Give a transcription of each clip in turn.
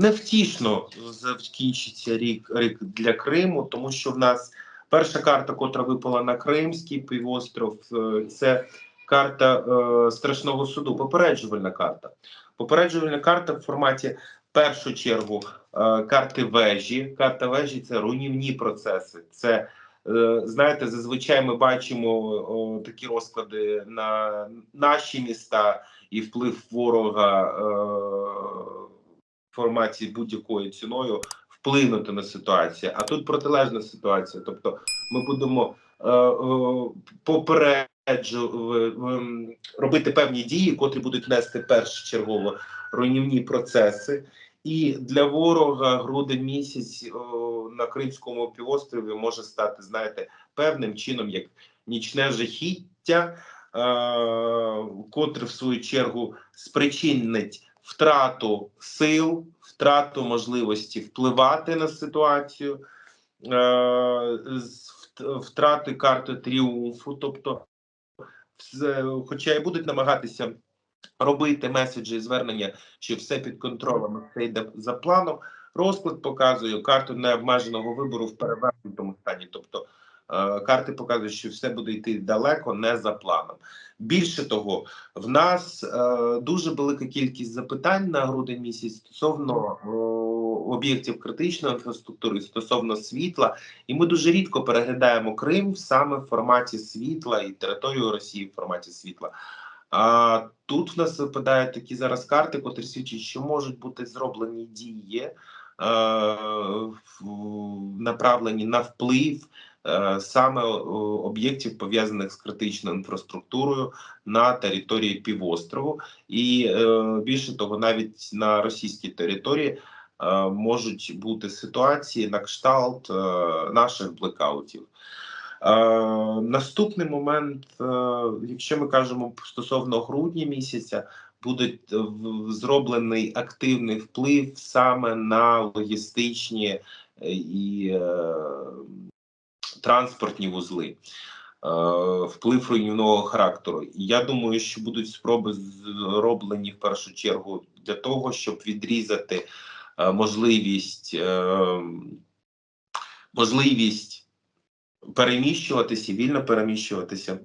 невтішно закінчиться рік, рік для Криму, тому що в нас перша карта, котра випала на Кримський півостров, е, це карта е, страшного суду, попереджувальна карта. Попереджувальна карта в форматі в першу чергу е, карти вежі. Карта вежі це руйнівні процеси. Це е, знаєте, зазвичай ми бачимо такі розклади на наші міста і вплив ворога в форматі будь-якою ціною вплинути на ситуацію. А тут протилежна ситуація. Тобто, ми будемо е, е, попереджу е, робити певні дії, котрі будуть нести першочергово руйнівні процеси. І для ворога грудень місяць о, на Кримському півострові може стати, знаєте, певним чином як нічне жахіття, е, котре в свою чергу спричинить втрату сил, втрату можливості впливати на ситуацію, е, втрати карти тріумфу. Тобто, хоча і будуть намагатися робити меседжі і звернення, що все під контролем, все йде за планом. Розклад показує карту необмеженого вибору в перевернутому стані. Тобто е, карти показують, що все буде йти далеко, не за планом. Більше того, в нас е, дуже велика кількість запитань на грудень місяць стосовно е, об'єктів критичної інфраструктури, стосовно світла, і ми дуже рідко переглядаємо Крим саме в форматі світла і територію Росії в форматі світла. А тут в нас випадають такі зараз карти, котрі свідчать, що можуть бути зроблені дії, е, направлені на вплив е, саме об'єктів пов'язаних з критичною інфраструктурою на території півострову, і е, більше того, навіть на російській території е, можуть бути ситуації на кшталт е, наших блекаутів. Е, наступний момент, е, якщо ми кажемо стосовно грудня місяця, буде е, зроблений активний вплив саме на логістичні е, і е, транспортні вузли. Е, Вплив руйнівного характеру. Я думаю, що будуть спроби зроблені в першу чергу для того, щоб відрізати е, можливість, е, можливість переміщуватися, вільно переміщуватися,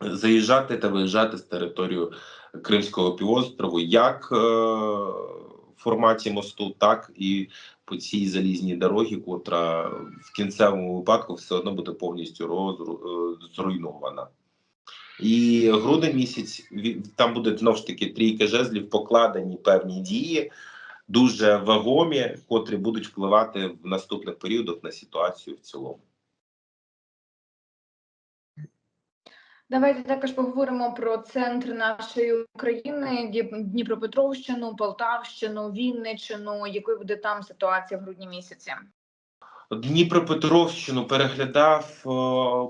заїжджати та виїжджати з території Кримського півострову, як е, в форматі мосту, так і по цій залізній дорогі, котра в кінцевому випадку все одно буде повністю розру, е. І грудень місяць там буде знову ж таки трійка жезлів, покладені певні дії, дуже вагомі, котрі будуть впливати в наступних періодах на ситуацію в цілому. Давайте також поговоримо про центр нашої України, Дніпропетровщину, Полтавщину, Вінниччину. Якою буде там ситуація в грудні місяці? Дніпропетровщину переглядав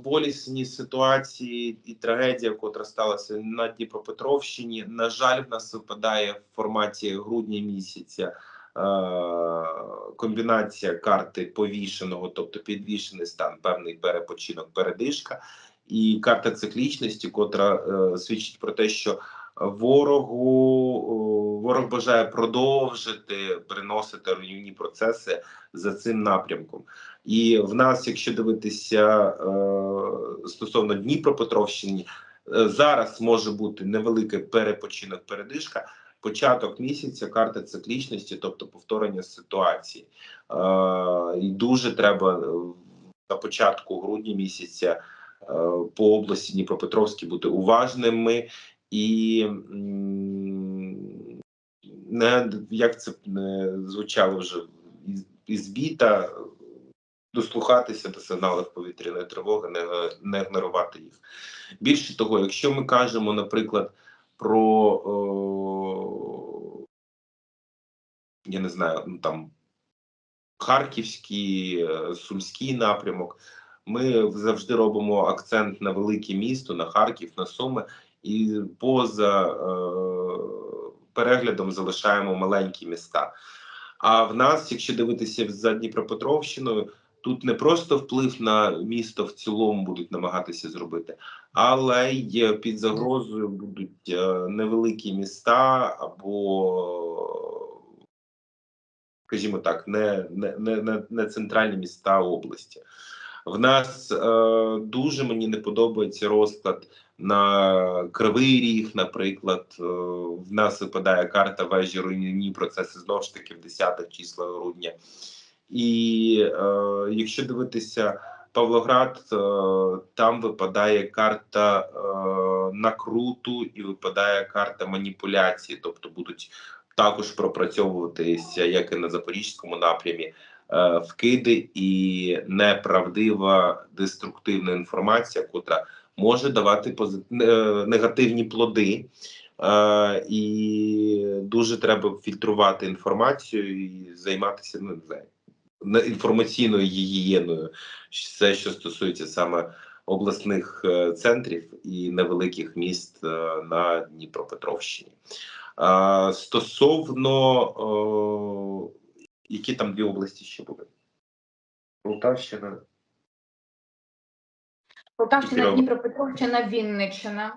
болісні ситуації і трагедія, котра сталася на Дніпропетровщині. На жаль, в нас випадає в форматі грудня місяця е, комбінація карти повішеного, тобто підвішений стан, певний перепочинок, передишка, і карта циклічності, котра е, свідчить про те, що ворогу ворог бажає продовжити приносити руйнівні процеси за цим напрямком. І в нас, якщо дивитися е, стосовно Дніпропетровщини, е, зараз може бути невеликий перепочинок, передишка. Початок місяця карта циклічності, тобто повторення ситуації. І дуже треба на початку грудня місяця по області Дніпропетровській бути уважними і не як це звучало вже із біта, дослухатися до сигналів повітряної тривоги, не, не ігнорувати їх. Більше того, якщо ми кажемо, наприклад, про о, я не знаю, ну там Харківський, е, Сумський напрямок. Ми завжди робимо акцент на велике місто, на Харків, на Суми, і поза е, переглядом залишаємо маленькі міста. А в нас, якщо дивитися за Дніпропетровщиною, тут не просто вплив на місто в цілому будуть намагатися зробити, але й під загрозою будуть е, невеликі міста або скажімо так, не, не, не, не, не центральні міста області. В нас е, дуже мені не подобається розклад на Кривий Ріг, наприклад. Е, в нас випадає карта вежі руйнівні процеси знову ж таки в 10-х числах грудня. І е, якщо дивитися Павлоград, е, там випадає карта е, накруту і випадає карта маніпуляції, тобто будуть також пропрацьовуватися, як і на запорізькому напрямі, вкиди і неправдива деструктивна інформація, котра може давати пози- е, негативні плоди. Е, і дуже треба фільтрувати інформацію і займатися ну, не інформаційною гігієною, все, що стосується саме обласних е, центрів і невеликих міст е, на Дніпропетровщині. Е, Стосовно е, які там дві області ще були? Полтавщина. Полтавщина, Дніпропетровщина, Вінниччина.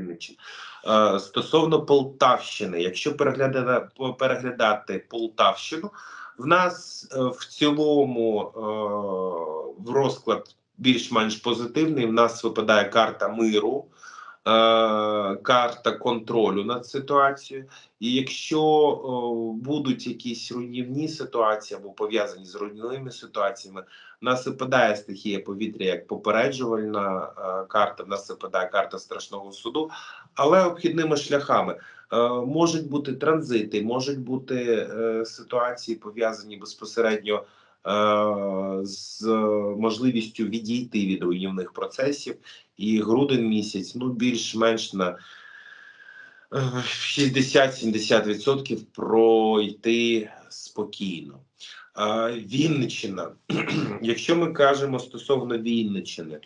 Вінниччина. Е, Стосовно Полтавщини, якщо переглядати, Полтавщину, в нас е, в цілому е, в розклад більш-менш позитивний. В нас випадає карта миру, карта контролю над ситуацією. І якщо е, будуть якісь руйнівні ситуації або пов'язані з руйнівними ситуаціями, в нас випадає стихія повітря як попереджувальна е, карта. В нас випадає карта страшного суду, але обхідними шляхами Е, можуть бути транзити, можуть бути е, ситуації пов'язані безпосередньо е, з можливістю відійти від руйнівних процесів. І грудень місяць, ну більш-менш на е, 60-70% пройти спокійно. Е, Вінниччина. Якщо ми кажемо стосовно Вінниччини,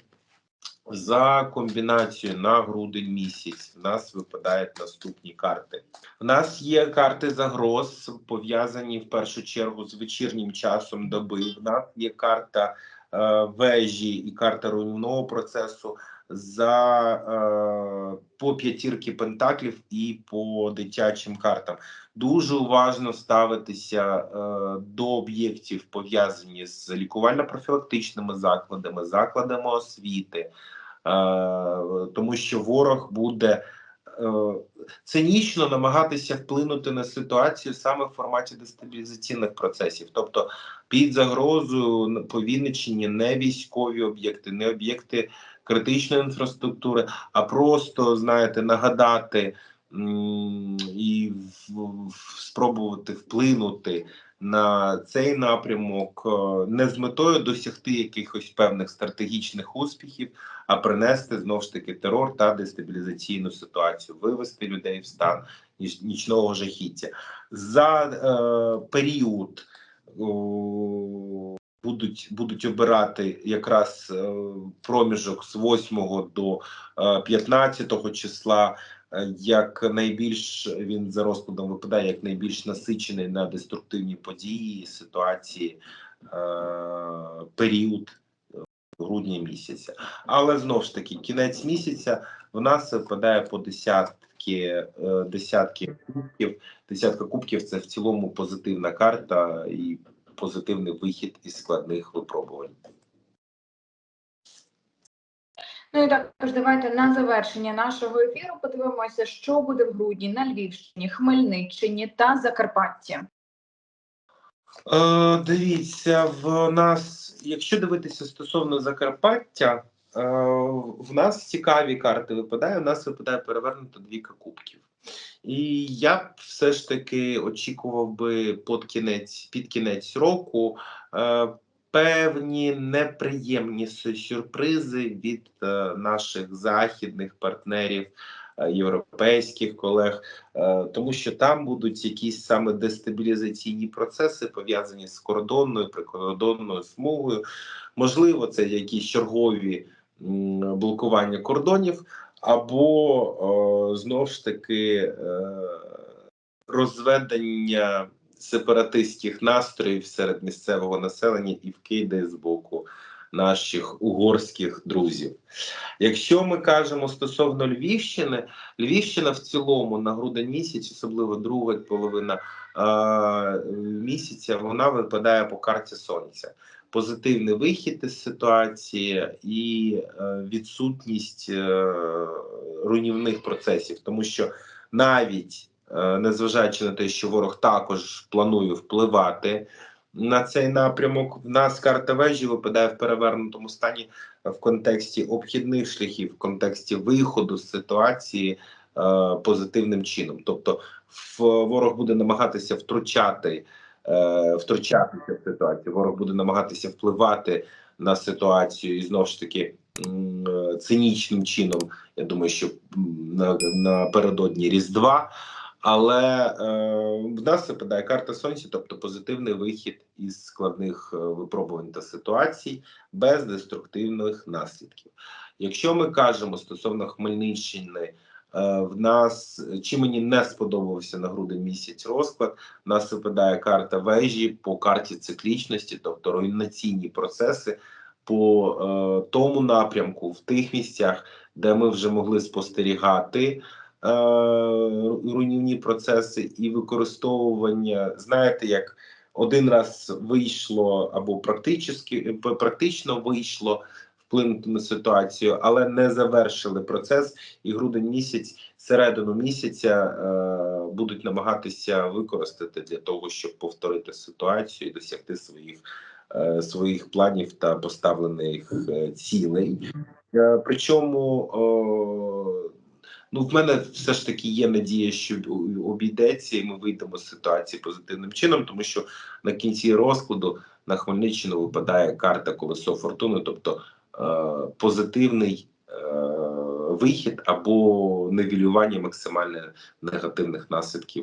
за комбінацією на грудень місяць в нас випадають наступні карти. У нас є карти загроз, пов'язані в першу чергу з вечірнім часом доби. В нас є карта е, вежі і карта руйнівного процесу за е, по п'ятірки пентаклів і по дитячим картам. Дуже уважно ставитися е, до об'єктів, пов'язані з лікувально-профілактичними закладами, закладами освіти, е, тому що ворог буде цинічно намагатися вплинути на ситуацію саме в форматі дестабілізаційних процесів, тобто під загрозою по Вінниччині не військові об'єкти, не об'єкти критичної інфраструктури, а просто знаєте, нагадати і спробувати вплинути на цей напрямок е, не з метою досягти якихось певних стратегічних успіхів, а принести знову ж таки терор та дестабілізаційну ситуацію, вивести людей в стан ніч- нічного жахіття за е, період. Будуть будуть обирати якраз е, проміжок з 8 до е, 15 числа, е, як найбільш він за розкладом випадає як найбільш насичений на деструктивні події, ситуації, е, період е, грудня місяця. Але знову ж таки, кінець місяця в нас випадає по десятки, е, десятки кубків. Десятка кубків це в цілому позитивна карта і позитивний вихід із складних випробувань. Ну і також давайте на завершення нашого ефіру подивимося, що буде в грудні на Львівщині, Хмельниччині та Закарпатті. Е, дивіться, в нас, якщо дивитися стосовно Закарпаття, е, в нас цікаві карти випадає. У нас випадає перевернуто двійка кубків. І я б все ж таки очікував би під кінець, під кінець року е, певні неприємні сюрпризи від е, наших західних партнерів, е, європейських колег. Е, тому що там будуть якісь саме дестабілізаційні процеси пов'язані з кордонною прикордонною смугою. Можливо, це якісь чергові блокування кордонів, або е, знов ж таки розведення сепаратистських настроїв серед місцевого населення і вкиди з боку наших угорських друзів. Якщо ми кажемо стосовно Львівщини, Львівщина в цілому на грудень місяць, особливо друга половина е, місяця вона випадає по карті сонця. Позитивний вихід із ситуації і е, відсутність е, руйнівних процесів, тому що навіть незважаючи на те, що ворог також планує впливати на цей напрямок, в нас карта вежі випадає в перевернутому стані в контексті обхідних шляхів, в контексті виходу з ситуації е, позитивним чином. Тобто, в, ворог буде намагатися втручати, е, втручатися в ситуацію. Ворог буде намагатися впливати на ситуацію і знову ж таки е, цинічним чином. Я думаю, що напередодні Різдва. Але е, в нас випадає карта сонця, тобто позитивний вихід із складних е, випробувань та ситуацій без деструктивних наслідків. Якщо ми кажемо стосовно Хмельниччини, е, в нас чи мені не сподобався на грудень місяць розклад, в нас випадає карта вежі по карті циклічності, тобто руйнаційні процеси по е, тому напрямку в тих місцях, де ми вже могли спостерігати. Е, Руйнівні процеси і використовування, знаєте, як один раз вийшло або практично, вийшло вплинути на ситуацію, але не завершили процес. І грудень місяць, середину місяця е, будуть намагатися використати для того, щоб повторити ситуацію і досягти своїх, е, своїх планів та поставлених е, цілей. Е, причому ну в мене все ж таки є надія, що обійдеться, і ми вийдемо з ситуації позитивним чином, тому що на кінці розкладу на Хмельниччину випадає карта колесо фортуни, тобто е, позитивний е, вихід або невілювання максимально негативних наслідків